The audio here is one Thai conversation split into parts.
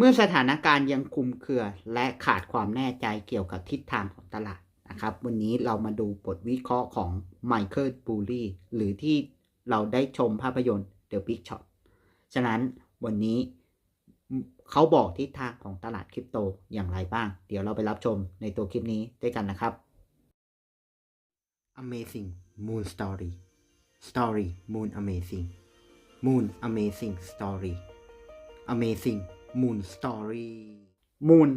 เมื่อสถานการณ์ยังคุมเครือและขาดความแน่ใจเกี่ยวกับทิศทางของตลาดนะครับ วันนี้เรามาดูบทวิเคราะห์ของไมเคิลบูลีหรือที่เราได้ชมภาพยนตร์ The Big Shot ฉะนั้นวันนี้เขาบอกทิศทางของตลาดคริปโตอย่างไรบ้าง เดี๋ยวเราไปรับชมในตัวคลิปนี้ด้วยกันนะครับ Amazing Moon Story Story Moon Amazing Moon Amazing Story Amazing Moon Story Moon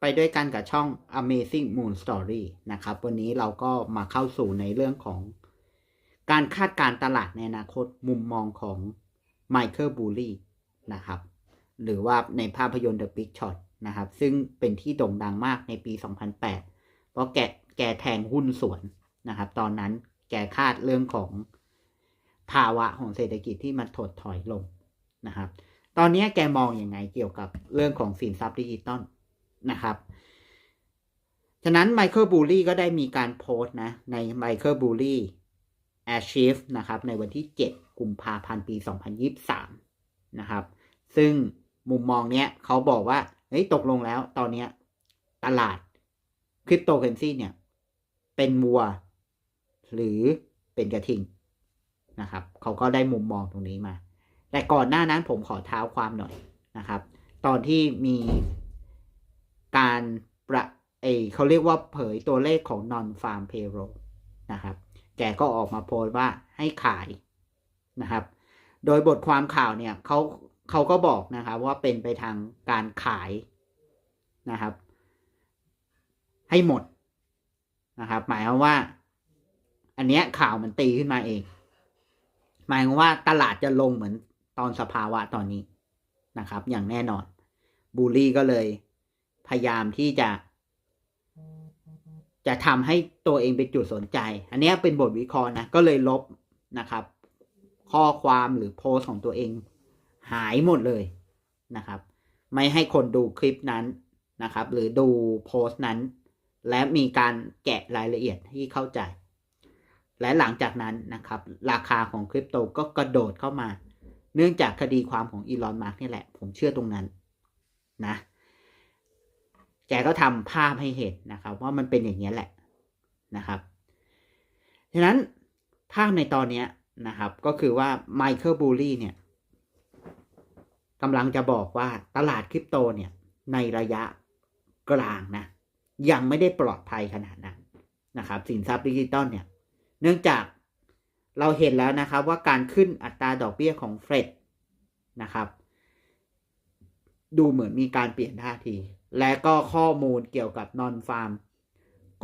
ไปด้วยกันกับช่อง Amazing Moon Story นะครับ วันนี้เราก็มาเข้าสู่ในเรื่องของการคาดการณ์ตลาดในอนาคตมุมมองของ Michael b u l l y นะครับ หรือว่าในภาพยนตร์ The Big Shot นะครับ ซึ่งเป็นที่โด่งดังมากในปี 2008 เพราะแกแกแทงหุ้นสวนนะครับ ตอนนั้นแกคาดเรื่องของภาวะของเศรษฐกิจที่มันถดถอยลงนะครับ ตอนนี้แกมองอยังไงเกี่ยวกับเรื่องของสินทรัพย์ดิจิตอลนะครับ ฉะนั้นไมเคิลบูลี่ก็ได้มีการโพสต์นะ ในไมเคิลบูลี่ Achieve นะครับ ในวันที่ 7 กุมภาพันธ์ปี 2023 นะครับ ซึ่งมุมมองเนี้ยเขาบอกว่าเฮ้ยตกลงแล้วตอนเนี้ยตลาดคริปโตเคอเรนซีเนี่ย เป็นวัว หรือเป็นกระทิงนะครับ เขาก็ได้มุมมองตรงนี้มา แต่ก่อนหน้านั้นผมขอเท้าความหน่อยนะครับ ตอนที่มีการประเอเขาเรียกว่าเผยตัวเลขของ non farm payroll นะครับ แกก็ออกมาโพสต์ว่าให้ขายนะครับ โดยบทความข่าวเนี่ยเขาเขาก็บอกนะครับว่าเป็นไปทางการขายนะครับ ให้หมดนะครับ หมายความว่า อันเนี้ยข่าวมันตีขึ้นมาเอง หมายความว่าตลาดจะลงเหมือน ตอนสภาวะตอนนี้นะครับ อย่างแน่นอนบูลลี่ก็เลย พยายามที่จะ จะทำให้ตัวเองเป็นจุดสนใจ อันนี้เป็นบทวิเคราะห์นะ ก็เลยลบนะครับ ข้อความหรือโพสของตัวเอง หายหมดเลยนะครับ ไม่ให้คนดูคลิปนั้นนะครับ หรือดูโพสต์นั้น และมีการแกะรายละเอียดที่เข้าใจ และหลังจากนั้นนะครับ ราคาของคริปโตก็กระโดดเข้ามา เนื่องจากคดีความของอีลอนมาร์กนี่แหละ ผมเชื่อตรงนั้นนะ แกก็ทำภาพให้เห็นนะครับ ว่ามันเป็นอย่างนี้แหละนะครับฉะนั้นภาพในตอนนี้นะครับ ก็คือว่าไมเคิลบูลี่เนี่ยกำลังจะบอกว่าตลาดคริปโตเนี่ย ในระยะกลางนะ ยังไม่ได้ปลอดภัยขนาดนั้นนะครับ สินทรัพย์ดิจิตอลเนี่ย เนื่องจาก เราเห็นแล้วนะครับว่าการขึ้นอัตราดอกเบี้ยของเฟดนะครับ ดูเหมือนมีการเปลี่ยนท่าที และก็ข้อมูลเกี่ยวกับนอนฟาร์ม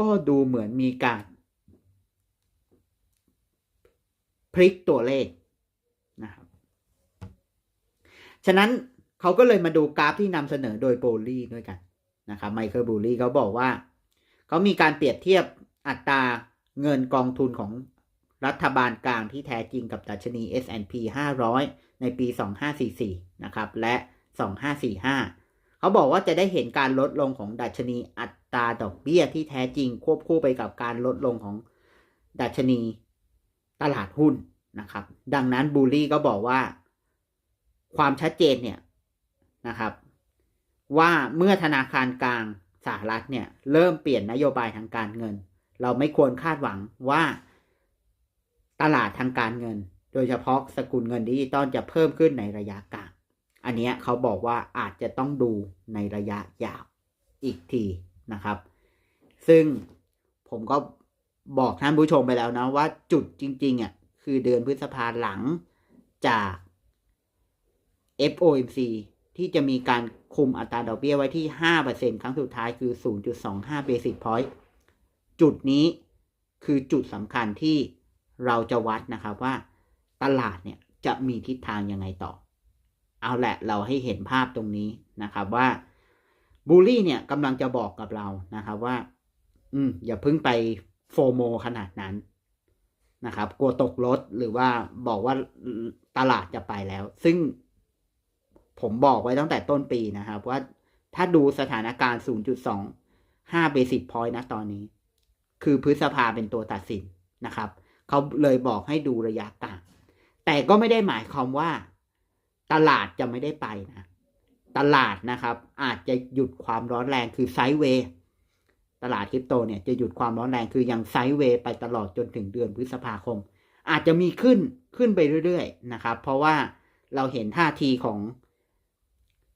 ก็ดูเหมือนมีการพลิกตัวเลขนะครับ ฉะนั้นเขาก็เลยมาดูกราฟที่นำเสนอโดยโบลี่ด้วยกันนะครับไมเคิลบูลี่เขาบอกว่า เขามีการเปรียบเทียบอัตราเงินกองทุนของ รัฐบาลกลางที่แท้จริงกับดัชนี S&P 500 ในปี 2544 นะครับ และ 2545 เขาบอกว่าจะได้เห็นการลดลงของดัชนีอัตราดอกเบี้ยที่แท้จริงควบคู่ไปกับการลดลงของดัชนีตลาดหุ้นนะครับ ดังนั้นบูลลี่ก็บอกว่า ความชัดเจนเนี่ยนะครับ ว่าเมื่อธนาคารกลางสหรัฐเนี่ยเริ่มเปลี่ยนนโยบายทางการเงิน เราไม่ควรคาดหวังว่า ตลาดทางการเงิน โดยเฉพาะสกุลเงินดิจิตอลจะเพิ่มขึ้นในระยะกลาง อันนี้เขาบอกว่าอาจจะต้องดูในระยะยาวอีกทีนะครับ ซึ่งผมก็บอกท่านผู้ชมไปแล้วนะว่าจุดจริงๆอะคือเดือนพฤษภาหลังจาก FOMC ที่จะมีการคุมอัตราดอกเบี้ยไว้ที่ 5%ครั้งสุดท้ายคือ 0.25 basic point จุดนี้คือจุดสำคัญที่ เราจะวัดนะครับว่าตลาดเนี่ยจะมีทิศทางยังไงต่อ เอาแหละเราให้เห็นภาพตรงนี้นะครับว่าบูลลี่เนี่ยกำลังจะบอกกับเรานะครับว่า อืมอย่าเพิ่งไปโฟโมขนาดนั้นนะครับ กลัวตกรถหรือว่าบอกว่าตลาดจะไปแล้ว ซึ่งผมบอกไว้ตั้งแต่ต้นปีนะครับว่าถ้าดูสถานการณ์ 0.25 basic point นะตอนนี้ คือพฤษภาเป็นตัวตัดสินนะครับ เขาเลยบอกให้ดูระยะกลางแต่ก็ไม่ได้หมายความว่า ตลาดจะไม่ได้ไปนะตตลาดนะครับ อาจจะหยุดความร้อนแรงคือไซด์เวย์ตลาดคริปโตเนี่ยจะหยุดความร้อนแรงคือยังไซด์เวย์ไปตลอดจนถึงเดือนพฤษภาคม อาจจะมีขึ้นขึ้นไปเรื่อยๆนะครับ เพราะว่าเราเห็นท่าทีของ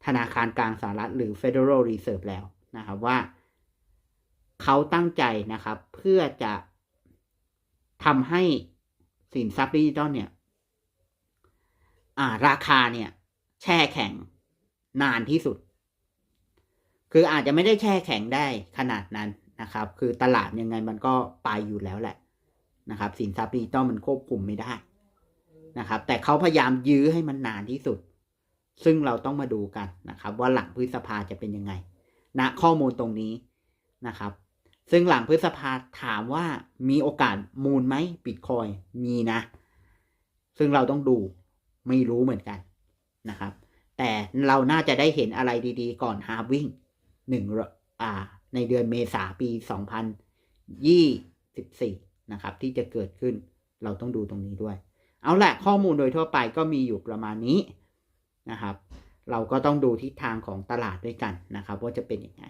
ธนาคารกลางสหรัฐหรือ Federal Reserve แล้วนะครับว่า เขาตั้งใจนะครับ เพื่อจะ ทำให้สินทรัพย์ดิจิตอลเนี่ยอ่าราคาเนี่ย แช่แข็งนานที่สุด คืออาจจะไม่ได้แช่แข็งได้ขนาดนั้นนะครับ คือตลาดยังไงมันก็ไปอยู่แล้วแหละนะครับ สินทรัพย์ดิจิตอลมันควบคุมไม่ได้นะครับ แต่เขาพยายามยื้อให้มันนานที่สุด ซึ่งเราต้องมาดูกันนะครับ ว่าหลังพฤษภาจะเป็นยังไงณนะข้อมูลตรงนี้นะครับ ซึ่งหลังพฤษภาถามว่ามีโอกาสมูลไหมบิตคอยมีนะ ซึ่งเราต้องดูไม่รู้เหมือนกันนะครับ แต่เราน่าจะได้เห็นอะไรดีๆ ก่อนฮาร์วิ่งหนึ่งอ่า ในเดือนเมษาปี 2024 นะครับ ที่จะเกิดขึ้นเราต้องดูตรงนี้ด้วย เอาละข้อมูลโดยทั่วไปก็มีอยู่ประมาณนี้นะครับ เราก็ต้องดูทิศทางของตลาดด้วยกันนะครับ ว่าจะเป็นยังไง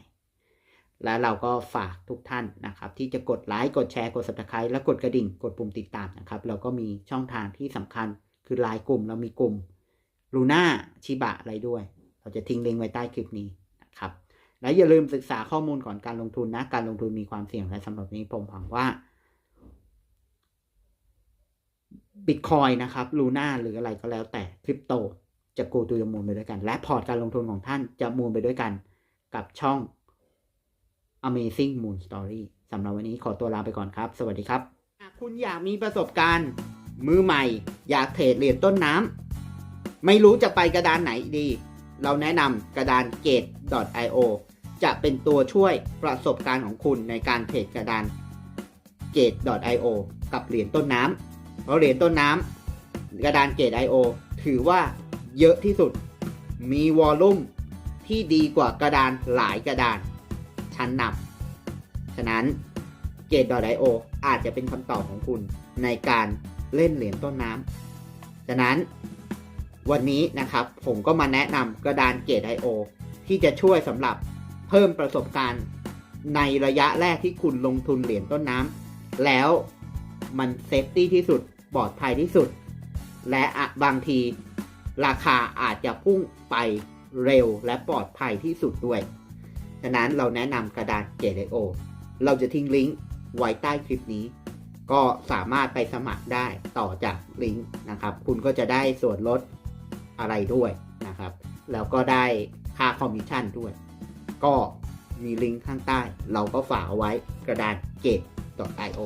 และเราก็ฝากทุกท่านนะครับ ที่จะกดไลค์กดแชร์กด subscribe และกดกระดิ่งกดปุ่มติดตามนะครับ เราก็มีช่องทางที่สำคัญคือไลน์กลุ่ม เรามีกลุ่มลูน่าชิบะอะไรด้วย เราจะทิ้งลิงก์ไว้ใต้คลิปนี้นะครับ และอย่าลืมศึกษาข้อมูลก่อนการลงทุนนะ การลงทุนมีความเสี่ยงและสำหรับนี้ผมหวังว่าบิตคอยนะครับลูน่าหรืออะไรก็แล้วแต่คริปโตจะโกตูจะมูลไปด้วยกัน และพอร์ตการลงทุนของท่านจะมูลไปด้วยกันกับช่อง Amazing Moon Story สำหรับวันนี้ขอตัวลาไปก่อนครับ สวัสดีครับหากคุณอยากมีประสบการณ์ มือใหม่ อยากเทรดเหรียญต้นน้ำไม่รู้จะไปกระดานไหนดี เราแนะนำกระดาน gate.io จะเป็นตัวช่วยประสบการณ์ของคุณในการเทรดกระดาน gate.io กับเหรียญต้นน้ำเพราะเหรียญต้นน้ำกระดาน gate.io ถือว่าเยอะที่สุด มีวอลลุ่มที่ดีกว่ากระดานหลายกระดาน ชั้นนำฉะนั้น Gate.io ออาจจะเป็นคำตอบของคุณในการเล่นเหรียญต้นน้ำฉะนั้นวันนี้นะครับผมก็มาแนะนำกระดาน Gate.io ที่จะช่วยสำหรับเพิ่มประสบการณ์ในระยะแรกที่คุณลงทุนเหรียญต้นน้ำแล้วมันเซฟตี้ที่สุดปลอดภัยที่สุด และบางทีราคาอาจจะพุ่งไปเร็วและปลอดภัยที่สุดด้วย ฉะนั้นเราแนะนำกระดาน J.O เราจะทิ้งลิงก์ไว้ใต้คลิปนี้ ก็สามารถไปสมัครได้ต่อจากลิงก์นะครับ คุณก็จะได้ส่วนลดอะไรด้วยนะครับ แล้วก็ได้ค่าคอมมิชชั่นด้วย ก็มีลิงก์ข้างใต้ เราก็ฝากเอาไว้กระดาน Gate.io